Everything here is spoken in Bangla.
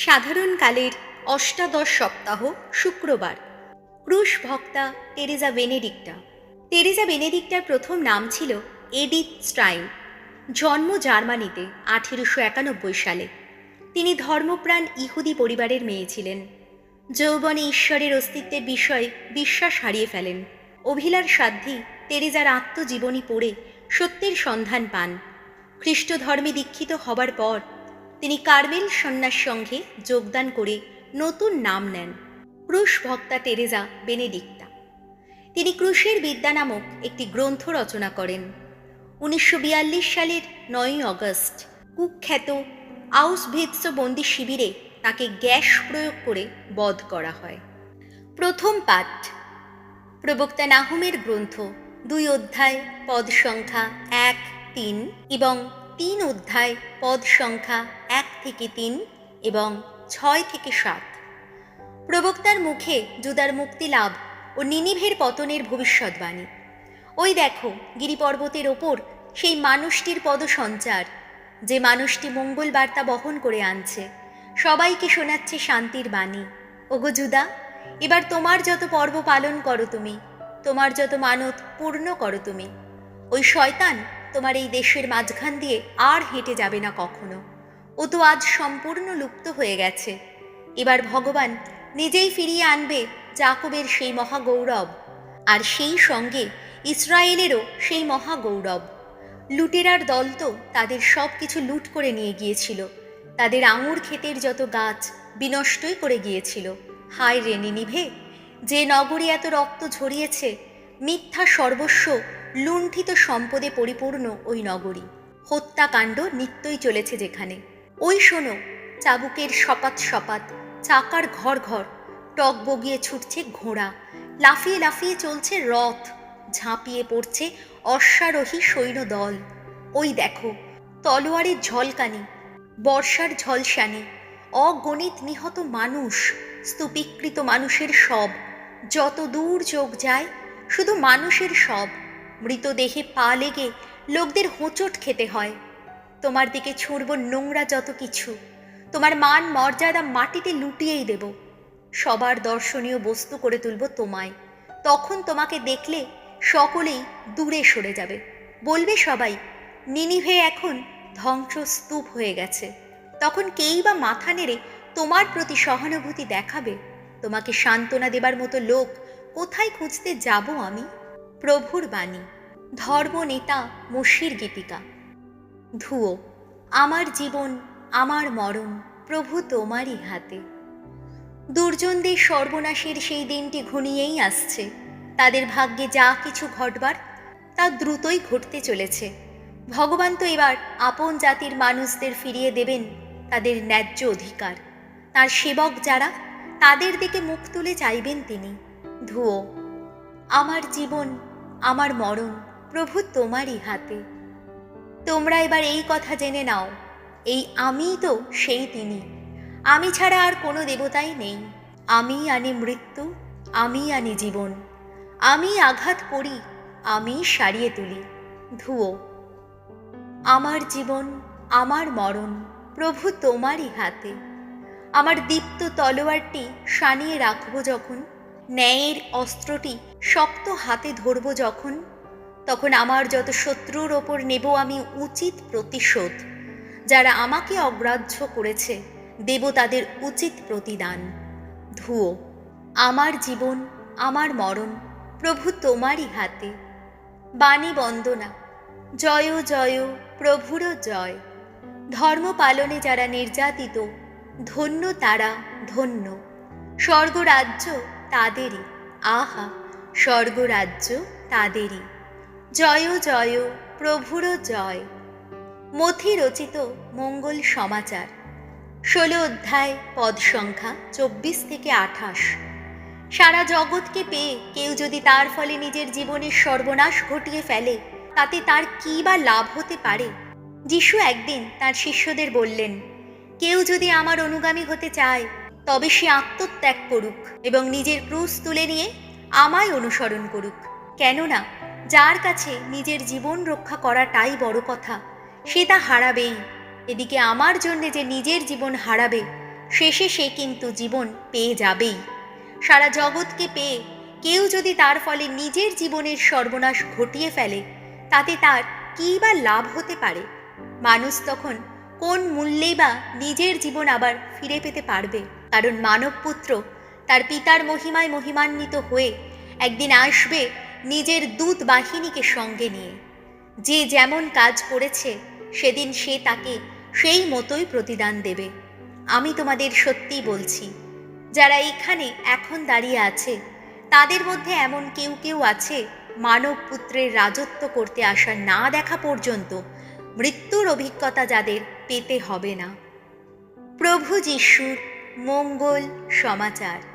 সাধারণকালের অষ্টাদশ সপ্তাহ শুক্রবার। ক্রুশ ভক্তা টেরেজা বেনেডিক্টা। টেরেজা বেনেডিক্টার প্রথম নাম ছিল এডিথ স্ট্রাইন। জন্ম জার্মানিতে আঠেরোশো একানব্বই সালে। তিনি ধর্মপ্রাণ ইহুদি পরিবারের মেয়ে ছিলেন। যৌবনে ঈশ্বরের অস্তিত্বের বিষয়ে বিশ্বাস হারিয়ে ফেলেন। অভিলার সাধ্যি তেরেজার আত্মজীবনী পড়ে সত্যের সন্ধান পান। খ্রিস্ট ধর্মে দীক্ষিত হবার পর তিনি কার্মেল সন্ন্যাস সংঘে যোগদান করে নতুন নাম নেন ক্রুশ ভক্তা টেরেজা বেনেডিক্টা তিনি ক্রুশের বিদ্যা নামক একটি গ্রন্থ রচনা করেন। উনিশশো বিয়াল্লিশ সালের নয়ই অগস্ট কুখ্যাত আউসভিৎস বন্দি শিবিরে তাকে গ্যাস প্রয়োগ করে বধ করা হয়। প্রথম পাঠ, প্রবক্তা নাহুমের গ্রন্থ, দুই অধ্যায়, পদ সংখ্যা এক, তিন এবং তিন অধ্যায়, পদ সংখ্যা এক থেকে তিন এবং ছয় থেকে সাত। প্রবক্তার মুখে জুদার মুক্তি লাভ ও নিনিভের পতনের ভবিষ্যৎবাণী ওই দেখো, গিরিপর্বতের ওপর সেই মানুষটির পদসঞ্চার, যে মানুষটি মঙ্গল বার্তা বহন করে আনছে। সবাইকে শোনাচ্ছে শান্তির বাণী। ওগো জুদা এবার তোমার যত পর্ব পালন করো তুমি, তোমার যত মানত পূর্ণ করো তুমি। ওই শয়তান তোমার এই দেশের মাঝখান দিয়ে আর হেঁটে যাবে না কখনো। ও তো আজ সম্পূর্ণ লুপ্ত হয়ে গেছে। এবার ভগবান নিজেই ফিরিয়ে আনবে জাকবের সেই মহাগৌরব, আর সেই সঙ্গে ইসরায়েলেরও সেই মহাগৌরব। লুটেরার দল তো তাদের সব কিছু লুট করে নিয়ে গিয়েছিল। তাদের আঙুর ক্ষেতের যত গাছ বিনষ্টই করে গিয়েছিল। হায় রে নিভে যে নগরী এত রক্ত ঝরিয়েছে, মিথ্যা সর্বস্ব লুণ্ঠিত সম্পদে পরিপূর্ণ ওই নগরী। হত্যাকাণ্ড নিত্যই চলেছে যেখানে। ওই শোনো, চাবুকের সপাত সপাত, চাকার ঘর ঘর, টক বগিয়ে ছুটছে ঘোড়া, লাফিয়ে লাফিয়ে চলছে রথ, ঝাঁপিয়ে পড়ছে অশ্বারোহী সৈন্য দল ওই দেখো, তলোয়ারের ঝলকানি, বর্ষার ঝলসানি, অগণিত নিহত মানুষ, স্তূপীকৃত মানুষের সব, যত দূর চোখ যায়, শুধু মানুষের সব, মৃতদেহে পা লেগে লোকদের হোঁচট খেতে হয়। তোমার দিকে ছুড়ব নোংরা যত কিছু। তোমার মান মর্যাদা মাটিতে লুটিয়েই দেব। সবার দর্শনীয় বস্তু করে তুলব তোমায়। তখন তোমাকে দেখলে সকলেই দূরে সরে যাবে। বলবে সবাই, নিনিভে এখন ধ্বংসস্তূপ হয়ে গেছে। তখন কেই বা মাথা নেড়ে তোমার প্রতি সহানুভূতি দেখাবে? তোমাকে সান্ত্বনা দেবার মতো লোক কোথায় খুঁজতে যাব আমি? প্রভুর বাণী। ধর্মনেতা মশির গীতিকা। ধুয়ো আমার জীবন, আমার মরণ প্রভু তোমারই হাতে। দুর্জনদের সর্বনাশের সেই দিনটি ঘনিয়েই আসছে। তাদের ভাগ্যে যা কিছু ঘটবার, তা দ্রুতই ঘটতে চলেছে। ভগবান তো এবার আপন জাতির মানুষদের ফিরিয়ে দেবেন তাদের ন্যায্য অধিকার। তার সেবক যারা, তাদের দিকে মুখ তুলে চাইবেন তিনি। ধুয়ো আমার জীবন, আমার মরণ প্রভু তোমারই হাতে। তোমরা এবার এই কথা জেনে নাও। এই আমিই তো সেই তিনি। আমি ছাড়া আর কোনো দেবতাই নেই। আমি আনি মৃত্যু আমি আনি জীবন। আমি আঘাত করি আমি সারিয়ে তুলি। ধুয়ো আমার জীবন, আমার মরণ প্রভু তোমারই হাতে। আমার দীপ্ত তলোয়ারটি সানিয়ে রাখব যখন, ন্যায়ের অস্ত্রটি শক্ত হাতে ধরব যখন তখন আমার যত শত্রুর ওপর নেব আমি উচিত প্রতিশোধ। যারা আমাকে অগ্রাহ্য করেছে, দেব তাদের উচিত প্রতিদান। ধুয়ো আমার জীবন, আমার মরণ, প্রভু তোমারই হাতে। বাণী বন্দনা জয় জয় প্রভুর জয়। ধর্ম পালনে যারা নির্যাতিত, ধন্য তারা ধন্য। স্বর্গরাজ্য তাদেরই, আহা, স্বর্গরাজ্য তাদেরই। জয় জয় প্রভুর জয়। মথি রচিত মঙ্গল সমাচার। ষোলো অধ্যায়, পদ সংখ্যা চব্বিশ থেকে আঠাশ। সারা জগৎকে পেয়ে কেউ যদি তার ফলে নিজের জীবনের সর্বনাশ ঘটিয়ে ফেলে, তাতে তার কী বা লাভ হতে পারে? যিশু একদিন তার শিষ্যদের বললেন, কেউ যদি আমার অনুগামী হতে চায়, তবে সে আত্মত্যাগ করুক এবং নিজের ক্রুশ তুলে নিয়ে আমায় অনুসরণ করুক। কেননা যার কাছে নিজের জীবন রক্ষা করাটাই বড় কথা। সে তা হারাবেই। এদিকে আমার জন্যে যে নিজের জীবন হারাবে, শেষে সে কিন্তু জীবন পেয়ে যাবেই। সারা জগৎকে পেয়ে কেউ যদি তার ফলে নিজের জীবনের সর্বনাশ ঘটিয়ে ফেলে, তাতে তার কী বা লাভ হতে পারে? মানুষ তখন কোন মূল্যেই বা নিজের জীবন আবার ফিরে পেতে পারবে? কারণ মানবপুত্র তার পিতার মহিমায় মহিমান্বিত হয়ে একদিন আসবে নিজের দূত বাহিনীকে সঙ্গে নিয়ে। যে যেমন কাজ করেছে, সেদিন সে তাকে সেই মতোই প্রতিদান দেবে। আমি তোমাদের সত্যি বলছি, যারা এখানে এখন দাঁড়িয়ে আছে, তাদের মধ্যে এমন কেউ কেউ আছে, মানব পুত্রের রাজত্ব করতে আসা না দেখা পর্যন্ত মৃত্যুর অভিজ্ঞতা যাদের পেতে হবে না। প্রভু যিশুর মঙ্গল সমাচার।